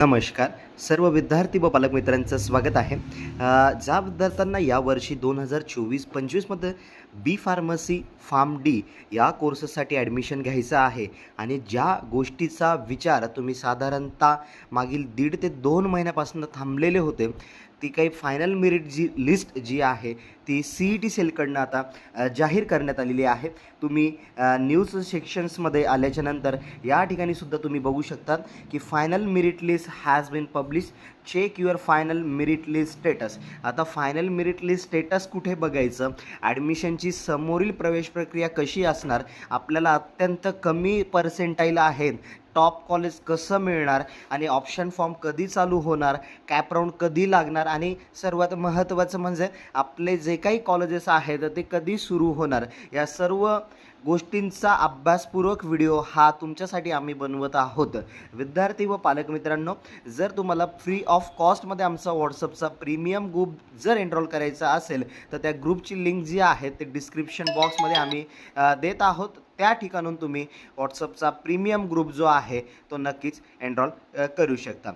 नमस्कार. सर्व विद्यार्थी व पालकमित्रांचं स्वागत आहे. ज्या विद्यार्थ्यांना यावर्षी दोन हजार चोवीस पंचवीसमध्ये बी फार्मसी फार्म डी या कोर्सेससाठी ॲडमिशन घ्यायचं आहे आणि ज्या गोष्टीचा विचार तुम्ही साधारणतः मागील दीड ते दोन महिन्यापासून थांबलेले होते ती काही फायनल मेरिट जी लिस्ट जी आहे ती सी ई टी सेलकडनं आता जाहीर करण्यात आलेली आहे. तुम्ही न्यूज सेक्शन्समध्ये आल्याच्यानंतर या ठिकाणी सुद्धा तुम्ही बघू शकतात की final merit list has been publish check your final merit list status आता फायनल मेरिट लिस्ट स्टेटस कुठे बघायचं? ॲडमिशनची समोरील प्रवेश प्रक्रिया कशी असणार? आपल्याला अत्यंत कमी पर्सेंटाईल आहेत. टॉप कॉलेज कसं मिळणार आणि ऑप्शन फॉर्म कधी चालू होणार कॅप राऊंड कधी लागणार आणि सर्वात महत्त्वाचं म्हणजे आपले जे काही कॉलेजेस आहेत ते कधी सुरू होणार. या सर्व गोष्टींचा अभ्यासपूर्वक व्हिडिओ हा तुमच्यासाठी आम्ही बनवत आहोत. विद्यार्थी व पालक मित्रांनो जर तुम्हाला फ्री ऑफ कॉस्टमध्ये आमचा व्हॉट्सअपचा प्रीमियम ग्रुप जर एनरोल करायचा असेल तर त्या ग्रुपची लिंक जी आहे ते डिस्क्रिप्शन बॉक्समध्ये आम्ही देत आहोत. त्या ठिकाणून तुम्ही व्हॉट्सअपचा प्रीमियम ग्रुप जो आहे तो नक्कीच एनरॉल करू शकता.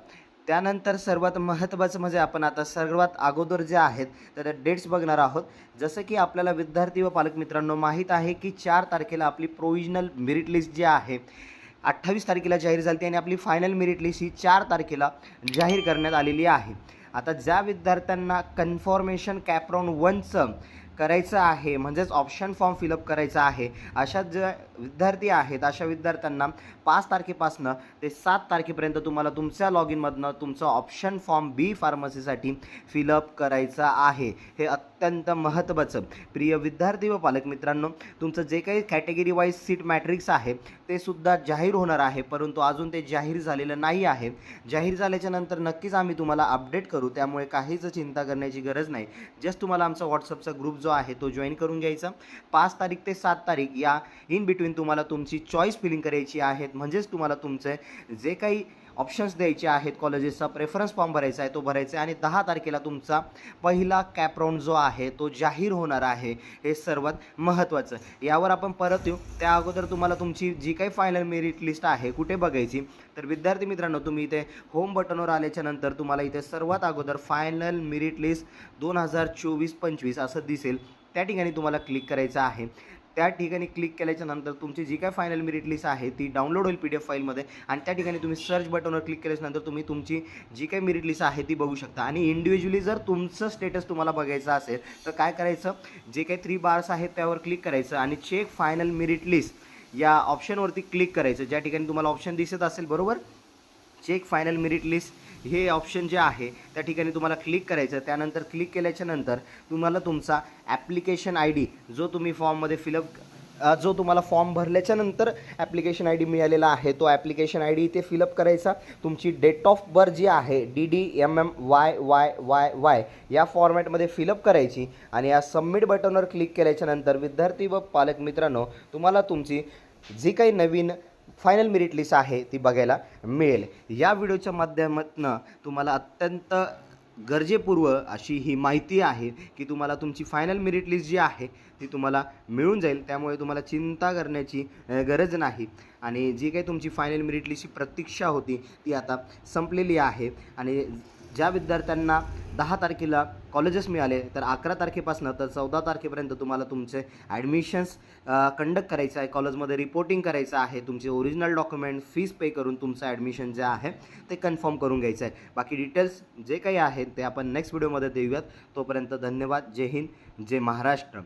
त्यानंतर सर्वात महत्त्वाचं म्हणजे आपण आता सर्वात अगोदर जे आहेत तर डेट्स बघणार आहोत. जसं की आपल्याला विद्यार्थी व पालक मित्रांनो माहीत आहे की चार तारखेला आपली प्रोविजनल मेरिट लिस्ट जी आहे अठ्ठावीस तारखेला जाहीर झाली आणि आपली फायनल मेरिट लिस्ट ही चार तारखेला जाहीर करण्यात आलेली आहे. आता ज्या विद्यार्थ्यांना कन्फॉर्मेशन कॅप्रॉन वनचं करायचं आहे म्हणजेच ऑप्शन फॉर्म फिलअप करायचा आहे. अशा ज्या विद्यार्थी आहेत अशा विद्यार्थ्यांना पाच तारखेपासनं ते सात तारखेपर्यंत तुम्हाला तुमच्या लॉग इनमधनं तुमचं ऑप्शन फॉर्म बी फार्मसीसाठी फिलअप करायचा आहे. हे अत्यंत महत्त्वाचं. प्रिय विद्यार्थी व पालक मित्रांनो तुमचं जे काही कॅटेगरी वाईज सीट मॅट्रिक्स आहे ते सुद्धा जाहीर होणार आहे परंतु अजून ते जाहीर झालेलं नाही आहे. जाहीर झाल्याच्यानंतर नक्कीच आम्ही तुम्हाला अपडेट करू त्यामुळे काहीच चिंता करण्याची गरज नाही. जस्ट तुम्हाला आमचा व्हॉट्सअपचा ग्रुप जो आहे तो जॉईन करून घ्यायचा. पाच तारीख ते सात तारीख या इन बिटवीन तुम्हाला तुमची चॉईस फिलिंग करायची आहेत म्हणजेच तुम्हाला तुमचे जे काही ऑप्शन्स द्यायचे आहेत कॉलेजेसचा प्रेफरन्स फॉर्म भरायचा आहे तो भरायचा आहे. आणि दहा तारखेला तुमचा पहिला कॅपराऊंड जो आहे तो जाहीर होणार आहे. हे सर्वात महत्त्वाचं. यावर आपण परत येऊ. त्या अगोदर तुम्हाला तुमची जी काही फायनल मेरिट लिस्ट आहे कुठे बघायची? तर विद्यार्थी मित्रांनो तुम्ही इथे होम बटनवर आल्याच्यानंतर तुम्हाला इथे सर्वात अगोदर फायनल मेरिट लिस्ट दोन हजार चोवीस पंचवीस असं दिसेल. त्या ठिकाणी तुम्हाला क्लिक करायचं आहे. त्या ठिकाणी क्लिक केल्याच्यानंतर तुमची जी काय फायनल मेरिट लिस्ट आहे ती डाउनलोड होईल पी डी एफ फाईलमध्ये आणि त्या ठिकाणी तुम्ही सर्च बटनवर क्लिक केल्यानंतर तुम्ही तुमची जी काही मेरिट लिस्ट आहे ती बघू शकता. आणि इंडिव्हिज्युअली जर तुमचं स्टेटस तुम्हाला बघायचं असेल तर काय करायचं? जे काही थ्री बार्स आहेत त्यावर क्लिक करायचं. आणि चेक फायनल मेरिट लिस्ट या ऑप्शनवरती क्लिक करायचं. ज्या ठिकाणी तुम्हाला ऑप्शन दिसत असेल बरोबर? चेक फायनल मेरिट लिस्ट हे ऑप्शन जे आहे त्या ठिकाणी तुम्हाला क्लिक करायचं. त्यानंतर क्लिक केल्याच्यानंतर तुम्हाला तुमचा ॲप्लिकेशन आय डी जो तुम्ही फॉर्ममध्ये फिलअप जो तुम्हाला फॉर्म भरल्याच्या नंतर ॲप्लिकेशन आय डी मिळालेला आहे तो ॲप्लिकेशन आय डी इथे फिलअप करायचा. तुमची डेट ऑफ बर्थ जी आहे D D M M Y Y Y Y या फॉर्मॅटमध्ये फिलअप करायची आणि या सबमिट बटनवर क्लिक केल्याच्यानंतर विद्यार्थी व पालक मित्रांनो तुम्हाला तुमची जी काही नवीन फायनल मेरिट लिस्ट आहे ती बघायला मिळेल. या व्हिडिओच्या माध्यमातून तुम्हाला अत्यंत गरजेपूर्व अशी ही माहिती आहे की तुम्हाला तुमची फायनल मेरिट लिस्ट जी आहे ती तुम्हाला मिळून जाईल. त्यामुळे तुम्हाला चिंता करण्याची गरज नाही. आणि जी काही तुमची फायनल मेरिट लिस्टची प्रतीक्षा होती ती आता संपलेली आहे. आणि ज्या विद्यार्थ्यांना दहा तारखेला कॉलेजेस मिळाले तर अकरा तारखेपासून तर चौदा तारखेपर्यंत तुम्हाला तुमचे ॲडमिशन्स कंडक्ट करायचं आहे. कॉलेजमध्ये रिपोर्टिंग करायचं आहे. तुमचे ओरिजिनल डॉक्युमेंट फीस पे करून तुमचं ॲडमिशन जे आहे ते कन्फर्म करून घ्यायचं आहे. बाकी डिटेल्स जे काही आहेत ते आपण नेक्स्ट व्हिडिओमध्ये देऊयात. तोपर्यंत धन्यवाद. जय हिंद. जय महाराष्ट्र.